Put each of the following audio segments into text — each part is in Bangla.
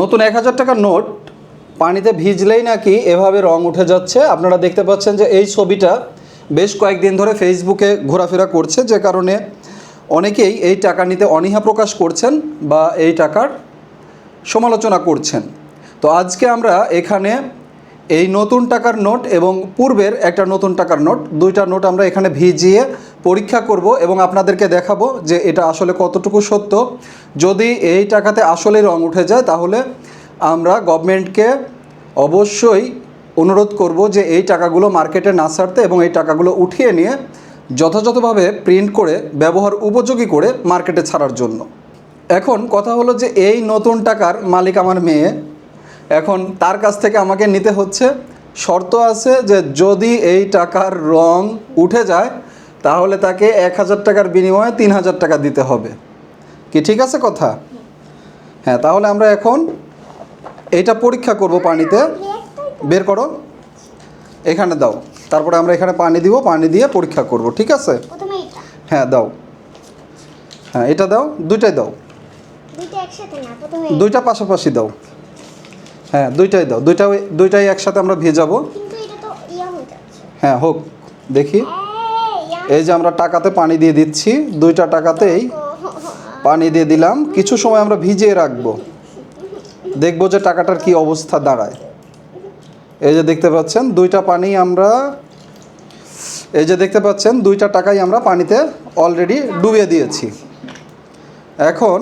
নতুন এক হাজার টাকার নোট পানিতে ভিজলেই নাকি এভাবে রং উঠে যাচ্ছে। আপনারা দেখতে পাচ্ছেন যে এই ছবিটা বেশ কয়েকদিন ধরে ফেসবুকে ঘোরাফেরা করছে, যে কারণে অনেকেই এই টাকা নিতে অনীহা প্রকাশ করছেন বা এই টাকার সমালোচনা করছেন। তো আজকে আমরা এখানে এই নতুন টাকার নোট এবং পূর্বের একটা নতুন টাকার নোট, দুইটা নোট আমরা এখানে ভিজিয়ে পরীক্ষা করব এবং আপনাদেরকে দেখাবো যে এটা আসলে কতটুকু সত্য। যদি এই টাকাতে আসলে রং উঠে যায়, তাহলে আমরা গভর্নমেন্টকে অবশ্যই অনুরোধ করব যে এই টাকাগুলো মার্কেটে না ছাড়তে এবং এই টাকাগুলো উঠিয়ে নিয়ে যথাযথভাবে প্রিন্ট করে, ব্যবহার উপযোগী করে মার্কেটে ছাড়ার জন্য। এখন কথা হলো যে এই নতুন টাকার মালিক আমার মেয়ে, এখন তার কাছ থেকে আমাকে নিতে হচ্ছে। শর্ত আছে যে যদি এই টাকার রং উঠে যায় তাহলে তাকে এক হাজার টাকার বিনিময়ে তিন হাজার টাকা দিতে হবে। কি ঠিক আছে কথা? হ্যাঁ তাহলে আমরা এখন এইটা পরীক্ষা করব পানিতে। বের করো। এখানে দাও। তারপরে আমরা এখানে পানি দিব পানি দিয়ে পরীক্ষা করব ঠিক আছে? হ্যাঁ দাও। হ্যাঁ এটা দাও দুইটাই দাও। দুইটা পাশাপাশি দাও। হ্যাঁ দুইটাই দাও। দুইটা দুইটাই একসাথে আমরা ভেজাবো। এটা হ্যাঁ হোক দেখি। এই, যে আমরা টাকাতে পানি দিয়ে দিচ্ছি দুইটা টাকাতেই পানি দিয়ে দিলাম। কিছু সময় আমরা ভিজিয়ে রাখব। দেখব যে টাকাটার কি অবস্থা দাঁড়ায়। এই যে দেখতে পাচ্ছেন দুইটা পানি আমরা এই যে দেখতে পাচ্ছেন দুইটা টাকাই আমরা পানিতে অলরেডি ডুবিয়ে দিয়েছি। এখন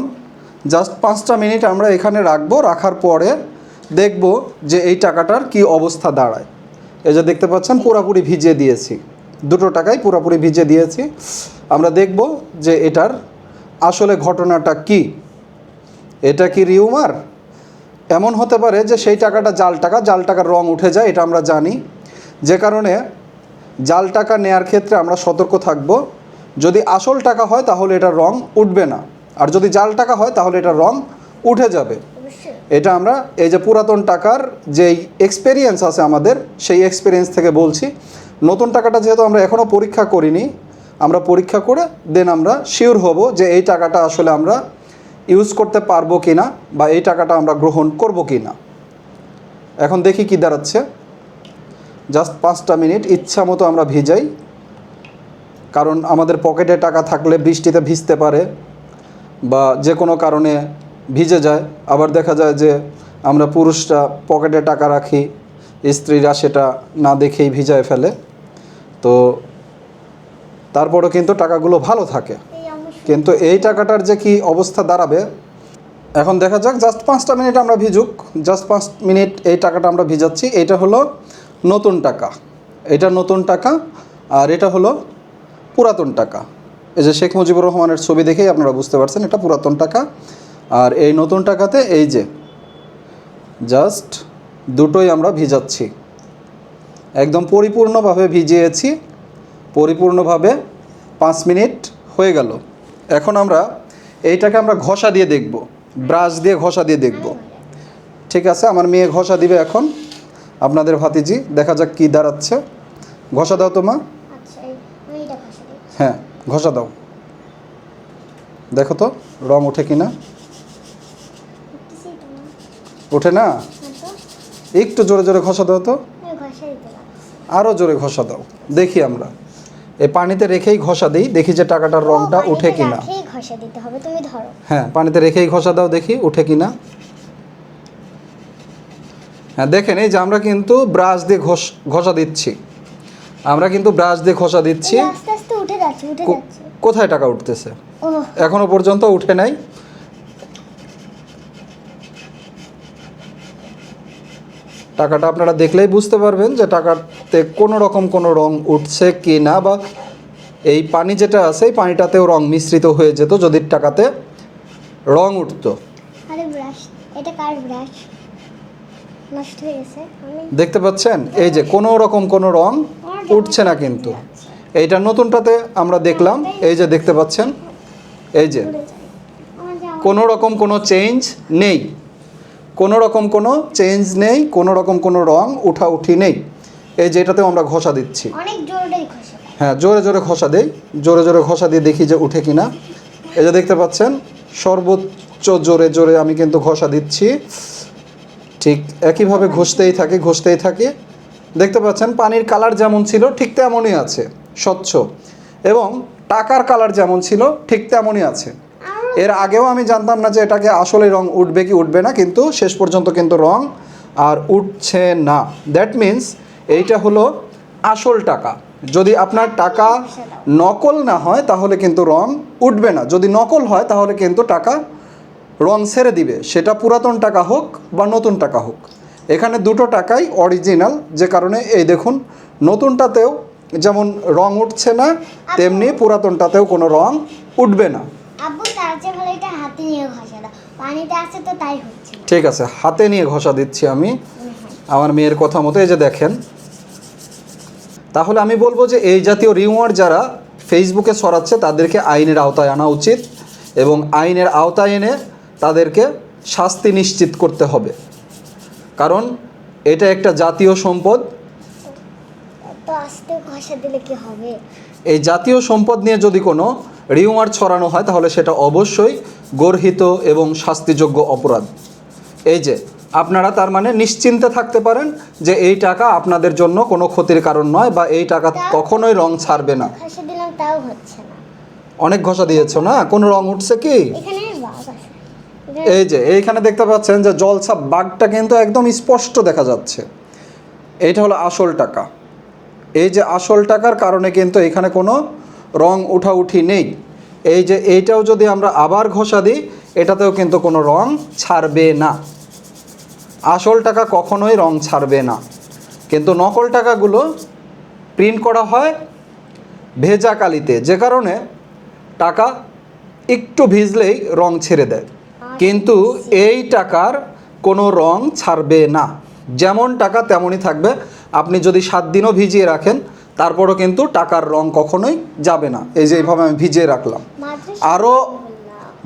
জাস্ট পাঁচটা মিনিট আমরা এখানে রাখব রাখার পরে দেখব যে এই টাকাটার কি অবস্থা দাঁড়ায়। এই যে দেখতে পাচ্ছেন পুরোপুরি ভিজিয়ে দিয়েছি। দুটো টাকাই পুরোপুরি ভিজে দিয়েছি। আমরা দেখব যে এটার আসলে ঘটনাটা কি। এটা কি রিউমার? এমন হতে পারে যে সেই টাকাটা জাল টাকা জাল টাকার রং উঠে যায় এটা আমরা জানি। যে কারণে জাল টাকা নেয়ার ক্ষেত্রে আমরা সতর্ক থাকব। যদি আসল টাকা হয় তাহলে এটা রং উঠবে না। আর যদি জাল টাকা হয় তাহলে এটা রং উঠে যাবে। এটা আমরা এই যে পুরাতন টাকার যেই এক্সপেরিয়েন্স আছে আমাদের সেই এক্সপেরিয়েন্স থেকে বলছি। নতুন টাকাটা যেহেতু আমরা এখনও পরীক্ষা করিনি, আমরা পরীক্ষা করে দেন আমরা শিওর হব যে এই টাকাটা আসলে আমরা ইউজ করতে পারব কি না বা এই টাকাটা আমরা গ্রহণ করব কি না এখন দেখি কি দাঁড়াচ্ছে। জাস্ট পাঁচটা মিনিট ইচ্ছা মতো আমরা ভিজাই। কারণ আমাদের পকেটে টাকা থাকলে বৃষ্টিতে ভিজতে পারে বা যে কোনো কারণে ভিজে যায়। আবার দেখা যায় যে আমরা পুরুষরা পকেটে টাকা রাখি স্ত্রীরা সেটা না দেখেই ভিজায় ফেলে। তো তারপরেও কিন্তু টাকাগুলো ভালো থাকে। কিন্তু এই টাকাটার যে কি অবস্থা দাঁড়াবে এখন দেখা যাক জাস্ট পাঁচটা মিনিট আমরা ভিজুক। জাস্ট পাঁচ মিনিট এই টাকাটা আমরা ভিজাচ্ছি। এটা হলো নতুন টাকা। এটা নতুন টাকা আর এটা হলো পুরাতন টাকা। এই যে শেখ মুজিবুর রহমানের ছবি দেখেই আপনারা বুঝতে পারছেন এটা পুরাতন টাকা। আর এই নতুন টাকাতে এই যে জাস্ট দুটোই আমরা ভিজাচ্ছি। একদম পরিপূর্ণভাবে ভিজিয়েছি। পরিপূর্ণভাবে পাঁচ মিনিট হয়ে গেল। এখন আমরা এইটাকে আমরা ঘষা দিয়ে দেখব। ব্রাশ দিয়ে ঘষা দিয়ে দেখব। ঠিক আছে আমার মেয়ে ঘষা দিবে এখন। আপনাদের ভাতিজি দেখা যাক কি দাঁড়াচ্ছে। ঘষা দাও তো মা। আচ্ছা হ্যাঁ ঘষা দাও। দেখো তো রং ওঠে কি না ওঠে না? একটু জোরে জোরে ঘষা দাও তো। পারছি আরও জোরে ঘষা দাও। দেখি আমরা। এই পানিতে রেখেই ঘষা দিই দেখি যে টাকাটার রংটা উঠে বাড়িতে কি না দিতে হবে তুমি ধরো। হ্যাঁ পানিতে রেখেই ঘষা দাও দেখি উঠে কি না হ্যাঁ দেখেন এই যে আমরা কিন্তু ব্রাশ দিয়ে ঘষ ঘষা দিচ্ছি। আমরা কিন্তু ব্রাশ দিয়ে ঘষা দিচ্ছি। কোথায় টাকা উঠতেছে? এখনও পর্যন্ত উঠে নাই। টাকাটা আপনারা দেখলেই বুঝতে পারবেন যে টাকাতে কোনো রকম কোনো রং উঠছে কি না বা এই পানি যেটা আছে এই পানিটাতেও রং মিশ্রিত হয়ে যেত যদি টাকাতে রং উঠতো। দেখতে পাচ্ছেন? এই যে কোনো রকম কোনো রং উঠছে না কিন্তু। এইটা নতুনটাতে আমরা দেখলাম। এই যে দেখতে পাচ্ছেন? এই যে কোনো রকম কোনো চেঞ্জ নেই। কোনো রকম কোনো চেঞ্জ নেই কোনো রকম কোনো রং উঠা উঠি নেই। এই যে এটাতেও আমরা ঘষা দিচ্ছি। হ্যাঁ জোরে জোরে ঘষা দেই। জোরে জোরে ঘষা দিয়ে দেখি যে উঠে কিনা। এই যে দেখতে পাচ্ছেন সর্বোচ্চ জোরে জোরে আমি কিন্তু ঘষা দিচ্ছি। ঠিক একইভাবে ঘষতেই থাকে ঘষতেই থাকে। দেখতে পাচ্ছেন পানির কালার যেমন ছিল ঠিক তেমনই আছে স্বচ্ছ। এবং টাকার কালার যেমন ছিল ঠিক তেমনই আছে। এর আগেও আমি জানতাম না যে এটাকে আসলে রং উঠবে কি উঠবে না কিন্তু শেষ পর্যন্ত কিন্তু রং আর উঠছে না। দ্যাট মিন্স এইটা হলো আসল টাকা। যদি আপনার টাকা নকল না হয় তাহলে কিন্তু রং উঠবে না। যদি নকল হয় তাহলে কিন্তু টাকা রং ছেড়ে দিবে। সেটা পুরাতন টাকা হোক বা নতুন টাকা হোক। এখানে দুটো টাকাই অরিজিনাল যে কারণে এই দেখুন নতুনটাতেও যেমন রং উঠছে না তেমনি পুরাতনটাতেও কোনো রং উঠবে না। ভালো এটা হাতে নিয়ে ঘষা দাও পানিতে আছে তো তাই হচ্ছে ঠিক আছে হাতে নিয়ে ঘষা দিচ্ছি আমি। আমার মেয়ের কথা মতো এই যে দেখেন। তাহলে আমি বলব যে এই জাতীয় রিওয়ার্ড যারা ফেসবুকে ছড়াচ্ছে তাদেরকে আইনের আওতায় আনা উচিত এবং আইনের আওতায় এনে তাদেরকে শাস্তি নিশ্চিত করতে হবে। কারণ এটা একটা জাতীয় সম্পদ। এই জাতীয় সম্পদ নিয়ে যদি কোনো রিউমার ছড়ানো হয় তাহলে সেটা অবশ্যই গর্হিত এবং শাস্তিযোগ্য অপরাধ। এই যে আপনারা তার মানে নিশ্চিন্তে থাকতে পারেন যে এই টাকা আপনাদের জন্য কোনো ক্ষতির কারণ নয় বা এই টাকা কখনোই রং ছাড়বে না। অনেক ঘষা দিয়েছ না? কোনো রং উঠছে কি? এই যে এইখানে দেখতে পাচ্ছেন যে জলছাপ বাঘটা কিন্তু একদম স্পষ্ট দেখা যাচ্ছে। এইটা হলো আসল টাকা। এই যে আসল টাকার কারণে কিন্তু এখানে কোনো রং উঠাউঠি নেই। এই যে এইটাও যদি আমরা আবার ঘষা দিই, এটাতেও কিন্তু কোনো রং ছাড়বে না। আসল টাকা কখনোই রং ছাড়বে না। কিন্তু নকল টাকাগুলো প্রিন্ট করা হয় ভেজা কালিতে, যে কারণে টাকা একটু ভিজলেই রং ছেড়ে দেয়। কিন্তু এই টাকার কোনো রং ছাড়বে না। যেমন টাকা তেমনই থাকবে। আপনি যদি সাত দিনও ভিজিয়ে রাখেন তারপরও কিন্তু টাকার রং কখনোই যাবে না। এই যে এইভাবে আমি ভিজিয়ে রাখলাম। আরও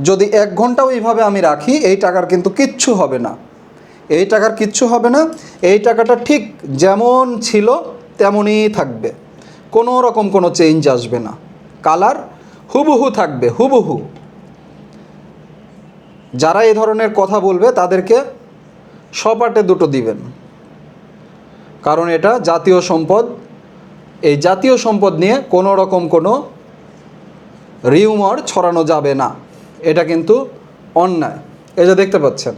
যদি এক ঘন্টাও এইভাবে আমি রাখি এই টাকার কিন্তু কিচ্ছু হবে না। এই টাকার কিচ্ছু হবে না। এই টাকাটা ঠিক যেমন ছিল তেমনই থাকবে। কোনো রকম কোনো চেঞ্জ আসবে না। কালার হুবহু থাকবে হুবহু। যারা এই ধরনের কথা বলবে তাদেরকে সপাটে দুটো দিবেন। কারণ এটা জাতীয় সম্পদ এই জাতীয় সম্পদ নিয়ে কোনো রকম কোনো রিউমার ছড়ানো যাবে না। এটা কিন্তু অন্যায়। এই যে দেখতে পাচ্ছেন,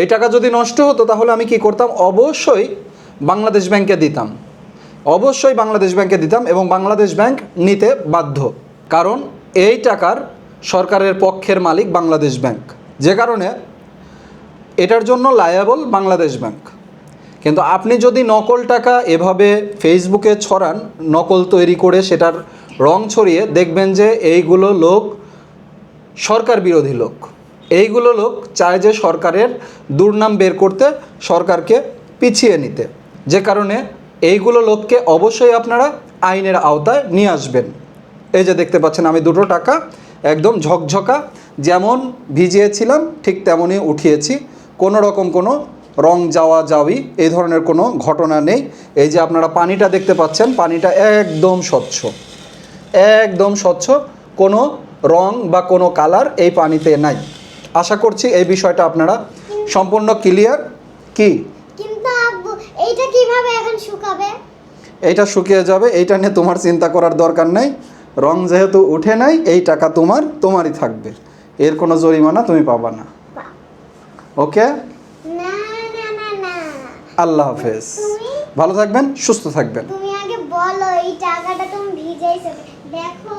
এই টাকা যদি নষ্ট হতো তাহলে আমি কি করতাম? অবশ্যই বাংলাদেশ ব্যাংকে দিতাম। অবশ্যই বাংলাদেশ ব্যাংকে দিতাম এবং বাংলাদেশ ব্যাংক নিতে বাধ্য। কারণ এই টাকার সরকারের পক্ষের মালিক বাংলাদেশ ব্যাংক। যে কারণে এটার জন্য লায়াবল বাংলাদেশ ব্যাংক। কিন্তু আপনি যদি নকল টাকা এভাবে ফেসবুকে ছড়ান, নকল তৈরি করে সেটার রং ছড়িয়ে দেখবেন যে এইগুলো লোক সরকার বিরোধী লোক। এইগুলো লোক চায় যে সরকারের দুর্নাম বের করতে, সরকারকে পিছিয়ে নিতে। যে কারণে এইগুলো লোককে অবশ্যই আপনারা আইনের আওতায় নিয়ে আসবেন। এই যে দেখতে পাচ্ছেন, আমি দুটো টাকা একদম ঝকঝকা, যেমন ভিজিয়েছিলাম, ঠিক তেমনই উঠিয়েছি। কোনো রকম কোনো রং যাওয়া যাওয়ি এই ধরনের কোনো ঘটনা নেই। এই যে আপনারা পানিটা দেখতে পাচ্ছেন পানিটা একদম স্বচ্ছ। একদম স্বচ্ছ কোনো রং বা কোনো কালার এই পানিতে নাই। আশা করছি এই বিষয়টা আপনারা সম্পূর্ণ ক্লিয়ার কি? কিন্তু আব্বু এইটা কীভাবে এখন শুকাবে? এইটা শুকিয়ে যাবে এইটা নিয়ে তোমার চিন্তা করার দরকার নেই। রং যেহেতু উঠে নাই এই টাকা তোমার তোমারই থাকবে। এর কোনো জরিমানা তুমি পাবা না। ওকে আল্লাহ হাফেজ। ভালো থাকবেন সুস্থ থাকবেন। তুমি আগে বলো এই টাকাটা তুমি ভিজাইছো। দেখো